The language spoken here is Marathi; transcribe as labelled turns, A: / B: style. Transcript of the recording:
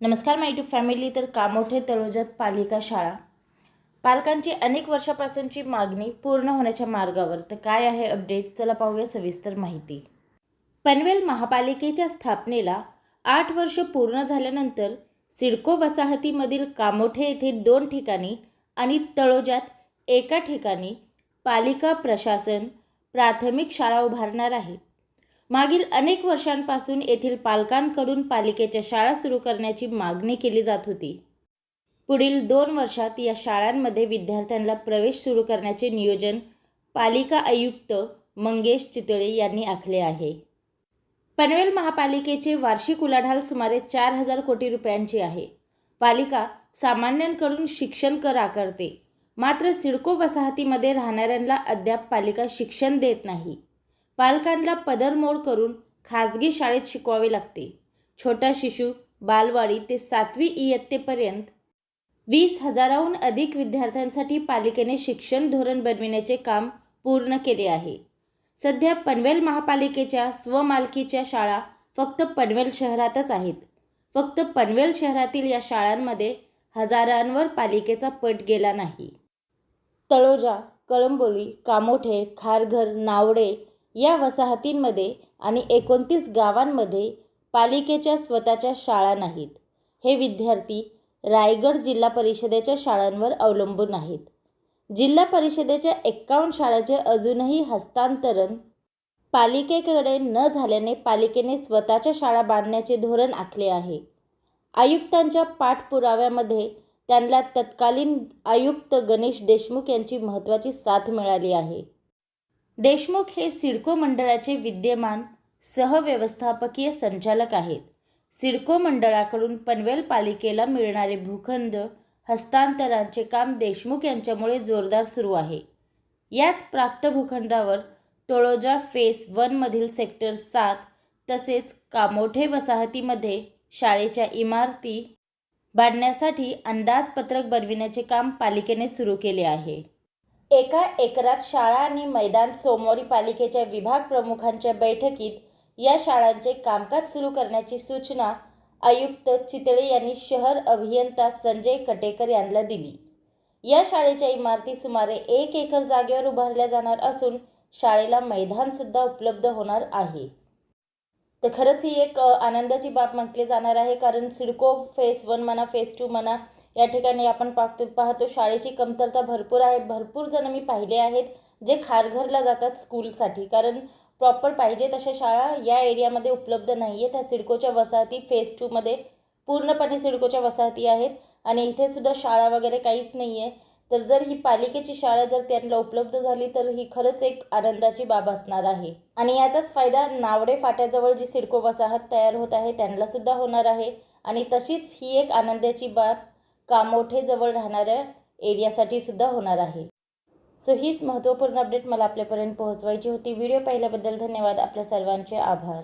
A: नमस्कार माय टू फॅमिली तर कामोठे तळोजात पालिका शाळा. पालकांची अनेक वर्षापासूनची मागणी पूर्ण होण्याच्या मार्गावर. तर काय आहे अपडेट चला पाहूया सविस्तर माहिती. पनवेल महापालिकेच्या स्थापनेला आठ वर्ष पूर्ण झाल्यानंतर सिडको वसाहतीमधील कामोठे येथे दोन ठिकाणी आणि तळोजात एका ठिकाणी पालिका प्रशासन प्राथमिक शाळा उभारणार आहे. मागील अनेक वर्षांपासून येथील पालकांकडून पालिकेच्या शाळा सुरू करण्याची मागणी केली जात होती. पुढील दोन वर्षात या शाळांमध्ये विद्यार्थ्यांना प्रवेश सुरू करण्याचे नियोजन पालिका आयुक्त मंगेश चितळे यांनी आखले आहे. पनवेल महापालिकेचे वार्षिक उलाढाल सुमारे चार हजार कोटी रुपयांची आहे. पालिका सामान्यांकडून शिक्षण कर आकारते. मात्र सिडको वसाहतीमध्ये राहणाऱ्यांना अद्याप पालिका शिक्षण देत नाही. पालकांना पदरमोड करून खाजगी शाळेत शिकवावे लागते. छोटा शिशु बालवाडी ते सातवी इयत्तेपर्यंत वीस हजाराहून अधिक विद्यार्थ्यांसाठी पालिकेने शिक्षण धोरण बनविण्याचे काम पूर्ण केले आहे. सध्या पनवेल महापालिकेच्या स्वमालकीच्या शाळा फक्त पनवेल शहरातच आहेत. फक्त पनवेल शहरातील या शाळांमध्ये हजारांवर पालिकेचा पट गेला नाही. तळोजा कळंबोली कामोठे खारघर नावडे या वसाहतींमध्ये आणि एकोणतीस गावांमध्ये पालिकेच्या स्वतःच्या शाळा नाहीत. हे विद्यार्थी रायगड जिल्हा परिषदेच्या शाळांवर अवलंबून आहेत. जिल्हा परिषदेच्या एक्कावन्न शाळेचे अजूनही हस्तांतरण पालिकेकडे न झाल्याने पालिकेने स्वतःच्या शाळा बांधण्याचे धोरण आखले आहे. आयुक्तांच्या पाठपुराव्यामध्ये त्यांना तत्कालीन आयुक्त गणेश देशमुख यांची महत्त्वाची साथ मिळाली आहे. देशमुख हे सिडको मंडळाचे विद्यमान सहव्यवस्थापकीय संचालक आहेत. सिडको मंडळाकडून पनवेल पालिकेला मिळणारे भूखंड हस्तांतरांचे काम देशमुख यांच्यामुळे जोरदार सुरू आहे. याच प्राप्त भूखंडावर तळोजा फेस वनमधील सेक्टर सात तसेच कामोठे वसाहतीमध्ये शाळेच्या इमारती बांधण्यासाठी अंदाजपत्रक बनविण्याचे काम पालिकेने सुरू केले आहे. एका एकरात शाळा आणि मैदान सोमवारी पालिकेच्या विभाग प्रमुखांच्या बैठकीत या शाळांचे कामकाज सुरू करण्याची सूचना आयुक्त चितळे यांनी शहर अभियंता संजय कटेकर यांना दिली. या शाळेच्या इमारती सुमारे एक एकर जागेवर उभारल्या जाणार असून शाळेला मैदानसुद्धा उपलब्ध होणार आहे. तर खरंच ही एक आनंदाची बाब म्हटली जाणार आहे कारण सिडको फेस वन म्हणा फेस टू म्हणा या ठिकाणी आपण पाहतो पाहतो शाळेची कमतरता भरपूर आहे. भरपूर जण मी पाहिले आहेत जे खारघरला जातात स्कूलसाठी. कारण प्रॉपर पाहिजे तशा शाळा या एरियामध्ये उपलब्ध नाही आहे त्या सिडकोच्या वसाहती फेस टूमध्ये पूर्णपणे सिडकोच्या वसाहती आहेत आणि इथे सुद्धा शाळा वगैरे काहीच नाही आहे तर जर ही पालिकेची शाळा जर त्यांना उपलब्ध झाली तर ही खरंच एक आनंदाची बाब असणार आहे. आणि याचाच फायदा नावडे फाट्याजवळ जी सिडको वसाहत तयार होत आहे त्यांना सुद्धा होणार आहे. आणि तशीच ही एक आनंदाची बाब कामोठेजवळ राहणाऱ्या एरियासाठी सुद्धा होणार आहे. सो हीच महत्त्वपूर्ण अपडेट मला आपल्यापर्यंत पोहोचवायची होती. व्हिडिओ पाहिल्याबद्दल धन्यवाद. आपल्या सर्वांचे आभार.